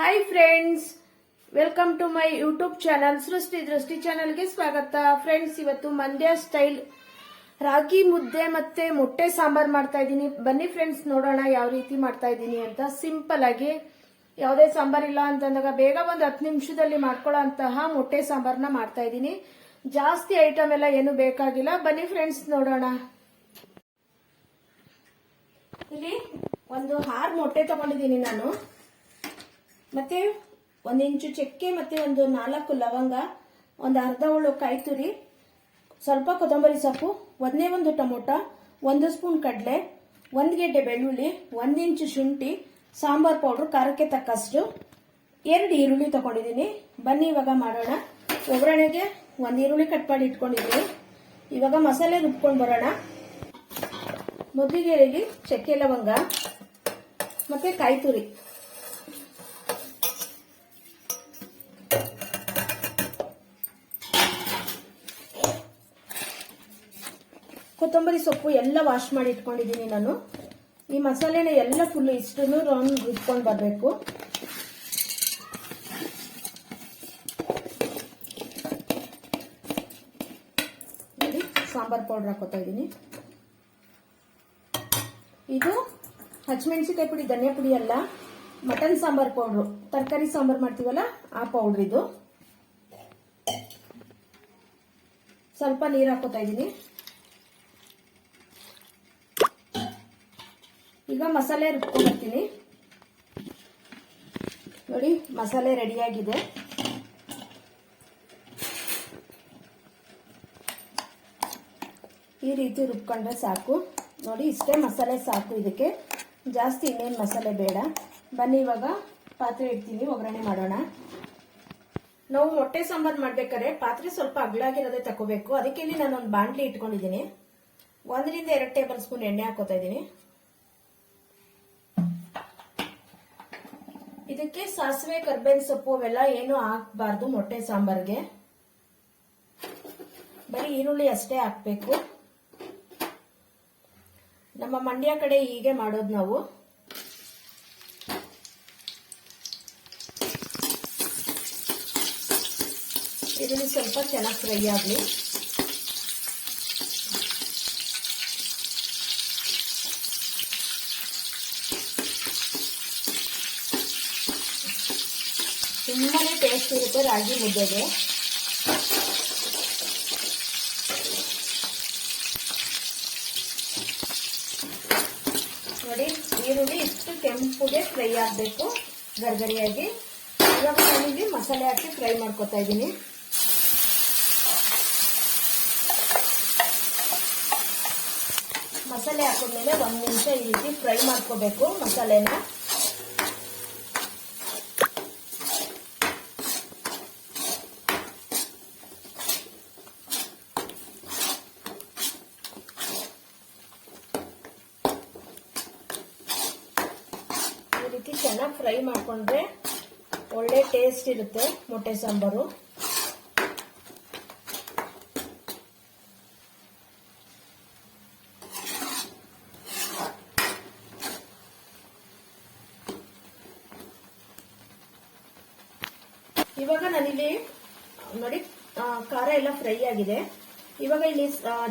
Hi friends welcome to my YouTube channel Srishti Drishti ಚಾನಲ್ಗೆ ಸ್ವಾಗತ. Friends ಇವತ್ತು Mandya style ರಾಗಿ ಮುದ್ದೆ ಮತ್ತೆ ಮೊಟ್ಟೆ ಸಾಂಬಾರ್ ಮಾಡ್ತಾ ಇದ್ದೀನಿ. ಬನ್ನಿ ಫ್ರೆಂಡ್ಸ್ ನೋಡೋಣ ಯಾವ ರೀತಿ ಮಾಡ್ತಾ ಇದ್ದೀನಿ ಅಂತ. ಸಿಂಪಲ್ ಆಗಿ ಯಾವುದೇ ಸಾಂಬಾರ್ ಇಲ್ಲ ಅಂತಂದಾಗ ಬೇಗ ಒಂದು ಹತ್ತು ನಿಮಿಷದಲ್ಲಿ ಮಾಡ್ಕೊಳ್ಳೋ ಅಂತಹ ಮೊಟ್ಟೆ ಸಾಂಬಾರ್ನ ಮಾಡ್ತಾ ಇದ್ದೀನಿ. ಜಾಸ್ತಿ ಐಟಮ್ ಎಲ್ಲ ಏನು ಬೇಕಾಗಿಲ್ಲ. ಬನ್ನಿ ಫ್ರೆಂಡ್ಸ್ ನೋಡೋಣ. ಇಲ್ಲಿ ಒಂದು ಆರು ಮೊಟ್ಟೆ ತಗೊಂಡಿದ್ದೀನಿ ನಾನು. ಮತ್ತೆ ಒಂದು ಇಂಚು ಚಕ್ಕೆ, ಮತ್ತೆ ಒಂದು ನಾಲ್ಕು ಲವಂಗ, ಒಂದು ಅರ್ಧ ಹುಳು ಕಾಯಿ ತುರಿ ಸ್ವಲ್ಪ ಕೊತ್ತಂಬರಿ ಸೊಪ್ಪು, ಒಂದೇ ಒಂದು ಟೊಮೊಟೊ, ಒಂದು ಸ್ಪೂನ್ ಕಡಲೆ, ಒಂದು ಗೆಡ್ಡೆ ಬೆಳ್ಳುಳ್ಳಿ, ಒಂದು ಇಂಚು ಶುಂಠಿ, ಸಾಂಬಾರ್ ಪೌಡ್ರ್, ಖಾರಕ್ಕೆ ತಕ್ಕಷ್ಟು. ಎರಡು ಈರುಳ್ಳಿ ತಗೊಂಡಿದ್ದೀನಿ. ಬನ್ನಿ, ಇವಾಗ ಮಾಡೋಣ. ಒಗ್ಗರಣೆಗೆ ಒಂದು ಈರುಳ್ಳಿ ಕಟ್ ಮಾಡಿ ಇಟ್ಕೊಂಡಿದ್ದೀನಿ. ಇವಾಗ ಮಸಾಲೆ ರುಬ್ಕೊಂಡು ಬರೋಣ. ಮೊದಲಿಗೆ ಚಕ್ಕೆ ಲವಂಗ, ಮತ್ತೆ ಕಾಯಿ ತುರಿ ಕೊತ್ತಂಬರಿ ಸೊಪ್ಪು ಎಲ್ಲ ವಾಶ್ ಮಾಡಿ ಇಟ್ಕೊಂಡಿದ್ದೀನಿ ನಾನು. ಈ ಮಸಾಲೆನ ಎಲ್ಲ ಫುಲ್ ಇಷ್ಟು ರೌಂಡ್ ರುಬ್ಕೊಂಡು ಬರಬೇಕು. ನೋಡಿ, ಸಾಂಬಾರ್ ಪೌಡರ್ ಹಾಕೋತಾ ಇದ್ದೀನಿ. ಇದು ಹಸಿಮೆಣಸಿಕಾಯಿ ಪುಡಿ, ಧನಿಯಾ ಪುಡಿ ಅಲ್ಲ, ಮಟನ್ ಸಾಂಬಾರ್ ಪೌಡ್ರು ತರಕಾರಿ ಸಾಂಬಾರ್ ಮಾಡ್ತೀವಲ್ಲ, ಆ ಪೌಡ್ರ್ ಇದು. ಸ್ವಲ್ಪ ನೀರು ಹಾಕೋತಾ ಇದ್ದೀನಿ. ಈಗ ಮಸಾಲೆ ರುಬ್ಕೊಂಡ್ಬರ್ತೀನಿ ನೋಡಿ, ಮಸಾಲೆ ರೆಡಿಯಾಗಿದೆ. ಈ ರೀತಿ ರುಬ್ಕೊಂಡ್ರೆ ಸಾಕು. ನೋಡಿ, ಇಷ್ಟೇ ಮಸಾಲೆ ಸಾಕು ಇದಕ್ಕೆ. ಜಾಸ್ತಿ ಇನ್ನೇನು ಮಸಾಲೆ ಬೇಡ. ಬನ್ನಿ, ಇವಾಗ ಪಾತ್ರೆ ಇಡ್ತೀನಿ, ಒಗ್ಗರಣೆ ಮಾಡೋಣ. ನಾವು ಮೊಟ್ಟೆ ಸಾಂಬಾರು ಮಾಡ್ಬೇಕಾದ್ರೆ ಪಾತ್ರೆ ಸ್ವಲ್ಪ ಅಗ್ಲಾಗಿರೋದೇ ತಗೋಬೇಕು ಅದಕ್ಕೆ ನಾನು ಒಂದು ಬಾಂಡ್ಲಿ ಇಟ್ಕೊಂಡಿದ್ದೀನಿ. ಒಂದರಿಂದ ಎರಡು ಟೇಬಲ್ ಸ್ಪೂನ್ ಎಣ್ಣೆ ಹಾಕೋತಾ ಇದ್ದೀನಿ. ಇದಕ್ಕೆ ಸಾಸಿವೆ, ಕರ್ಬೇವಿನ ಸೊಪ್ಪು ಅವೆಲ್ಲ ಏನು ಹಾಕ್ಬಾರ್ದು ಮೊಟ್ಟೆ ಸಾಂಬಾರ್ಗೆ. ಬರೀ ಈರುಳ್ಳಿ ಅಷ್ಟೇ ಹಾಕ್ಬೇಕು. ನಮ್ಮ ಮಂಡ್ಯ ಕಡೆ ಹೀಗೆ ಮಾಡೋದು ನಾವು. ಇದನ್ನು ಸ್ವಲ್ಪ ಚೆನ್ನಾಗಿ ಫ್ರೈ ಆಗಲಿ. ತುಂಬಾನೇ ಟೇಸ್ಟ್ ಇರುತ್ತೆ ರಾಗಿ ಮುದ್ದೆಗೆ. ನೋಡಿ, ಈರುಳ್ಳಿ ಇಷ್ಟು ಕೆಂಪುಗೆ ಫ್ರೈ ಆಗಬೇಕು ಗರ್ಗರಿಯಾಗಿ. ಇವಾಗ ನಾನಿಲ್ಲಿ ಮಸಾಲೆ ಹಾಕಿ ಫ್ರೈ ಮಾಡ್ಕೊತಾ ಇದ್ದೀನಿ. ಮಸಾಲೆ ಹಾಕಿದ್ಮೇಲೆ ಒಂದು ನಿಮಿಷ ಈ ರೀತಿ ಫ್ರೈ ಮಾಡ್ಕೋಬೇಕು ಮಸಾಲೆನ ಈ ರೀತಿ ಚೆನ್ನಾಗಿ ಫ್ರೈ ಮಾಡ್ಕೊಂಡ್ರೆ ಒಳ್ಳೆ ಟೇಸ್ಟ್ ಇರುತ್ತೆ ಮೊಟ್ಟೆ ಸಾಂಬಾರು. ಇವಾಗ ನಾನಿಲ್ಲಿ, ನೋಡಿ ಖಾರ ಎಲ್ಲ ಫ್ರೈ ಆಗಿದೆ. ಇವಾಗ ಇಲ್ಲಿ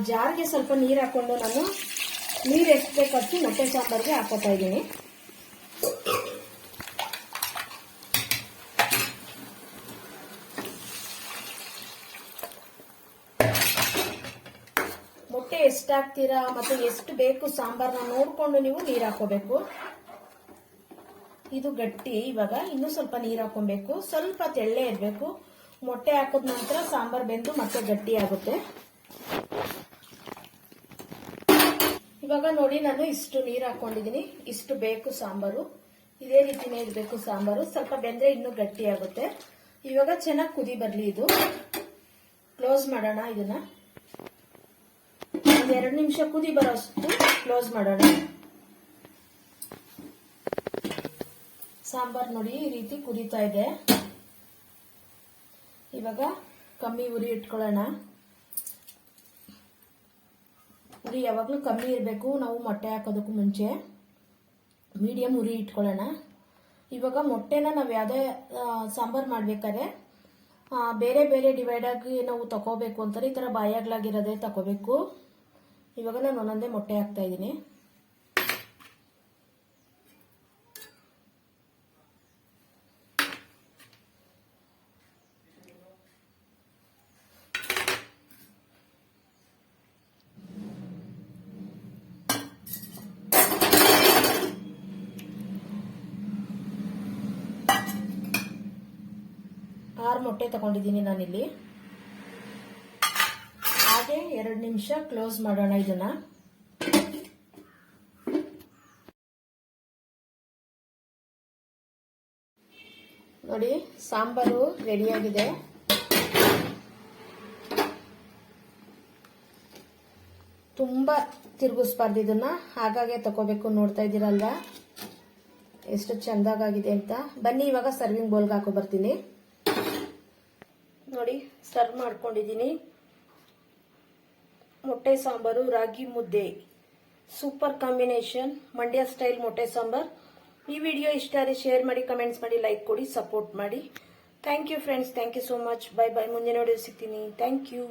ಜಾರ್ಗೆ ಸ್ವಲ್ಪ ನೀರು ಹಾಕೊಂಡು ನಾನು ನೀರು ಎಷ್ಟು ಬೇಕಷ್ಟು ಮೊಟ್ಟೆ ಸಾಂಬಾರ್ಗೆ ಹಾಕೋತಾ ಇದ್ದೀನಿ ಮೊಟ್ಟೆ ಎಷ್ಟು ಹಾಕ್ತೀರಾ ಮತ್ತೆ ಎಷ್ಟು ಬೇಕು ಸಾಂಬಾರ್ನ ನೋಡ್ಕೊಂಡು ನೀವು ನೀರು ಹಾಕೋಬೇಕು. ಇದು ಗಟ್ಟಿ ಇವಾಗ ಇನ್ನೂ ಸ್ವಲ್ಪ ನೀರು ಹಾಕೊಬೇಕು. ಸ್ವಲ್ಪ ತೆಳ್ಳೆ ಇರಬೇಕು. ಮೊಟ್ಟೆ ಹಾಕಿದ ನಂತರ ಸಾಂಬಾರ್ ಬೆಂದು ಮತ್ತೆ ಗಟ್ಟಿ ಆಗುತ್ತೆ. ಇವಾಗ ನೋಡಿ ನಾನು ಇಷ್ಟು ನೀರು ಹಾಕೊಂಡಿದ್ದೀನಿ. ಇಷ್ಟು ಬೇಕು ಸಾಂಬಾರು. ಇದೇ ರೀತಿನೇ ಇರಬೇಕು ಸಾಂಬಾರು. ಸ್ವಲ್ಪ ಬೆಂದ್ರೆ ಇನ್ನೂ ಗಟ್ಟಿ ಆಗುತ್ತೆ. ಇವಾಗ ಚೆನ್ನಾಗಿ ಕುದಿ ಬರಲಿ ಇದು. ಕ್ಲೋಸ್ ಮಾಡೋಣ ಇದನ್ನ. ಎರಡು ನಿಮಿಷ ಕುದಿ ಬರೋಷ್ಟು ಕ್ಲೋಸ್ ಮಾಡೋಣ. ಸಾಂಬಾರ್ ನೋಡಿ ಈ ರೀತಿ ಕುದೀತಾ ಇದೆ. ಇವಾಗ ಕಮ್ಮಿ ಉರಿ ಇಟ್ಕೊಳ್ಳೋಣ. ಉರಿ ಯಾವಾಗಲೂ ಕಮ್ಮಿ ಇರಬೇಕು, ನಾವು ಮೊಟ್ಟೆ ಹಾಕೋದಕ್ಕೂ ಮುಂಚೆ. ಮೀಡಿಯಂ ಉರಿ ಇಟ್ಕೊಳ್ಳೋಣ. ಇವಾಗ ಮೊಟ್ಟೆನ ನಾವು ಯಾವುದೇ ಸಾಂಬಾರು ಮಾಡಬೇಕಾದ್ರೆ ಬೇರೆ ಬೇರೆ ಡಿವೈಡ್ ಆಗಿ ನಾವು ತಗೋಬೇಕು ಅಂತಾರೆ, ಈ ಥರ ಬಾಯಾಗ್ಲಾಗಿರೋದೇ ತಗೋಬೇಕು ಇವಾಗ ನಾನು ಒಂದೊಂದೇ ಮೊಟ್ಟೆ ಹಾಕ್ತಾ ಇದ್ದೀನಿ. ಆರು ಮೊಟ್ಟೆ ತಗೊಂಡಿದ್ದೀನಿ ನಾನಿಲ್ಲಿ. ಹಾಗೆ ಎರಡು ನಿಮಿಷ ಕ್ಲೋಸ್ ಮಾಡೋಣ ಇದನ್ನ. ನೋಡಿ, ಸಾಂಬಾರು ರೆಡಿಯಾಗಿದೆ ತುಂಬ ತಿರುಗಿಸ್ಬಾರ್ದು ಇದನ್ನ. ಹಾಗಾಗೆ ತಗೋಬೇಕು ನೋಡ್ತಾ ಇದ್ದೀರಲ್ವ? ಎಷ್ಟು ಚೆಂದಾಗಿದೆ ಅಂತ. ಬನ್ನಿ, ಇವಾಗ ಸರ್ವಿಂಗ್ ಬೌಲ್ಗೆ ಹಾಕೋ ಬರ್ತೀನಿ. ನೋಡಿ ಸರ್ವ್ ಮಾಡ್ಕೊಂಡಿದ್ದೀನಿ. ಮೊಟ್ಟೆ ಸಾಂಬಾರು, ರಾಗಿ ಮುದ್ದೆ. ಸೂಪರ್ ಕಾಂಬಿನೇಷನ್, ಮಂಡ್ಯ ಸ್ಟೈಲ್ ಮೊಟ್ಟೆ ಸಾಂಬಾರ್. ಈ ವಿಡಿಯೋ ಇಷ್ಟ ಆದರೆ ಶೇರ್ ಮಾಡಿ, ಕಮೆಂಟ್ಸ್ ಮಾಡಿ, ಲೈಕ್ ಕೊಡಿ, ಸಪೋರ್ಟ್ ಮಾಡಿ. Thank you friends thank you so much bye bye ಮುಂದಿನ ವಿಡಿಯೋ ಸಿಗ್ತೀನಿ. Thank you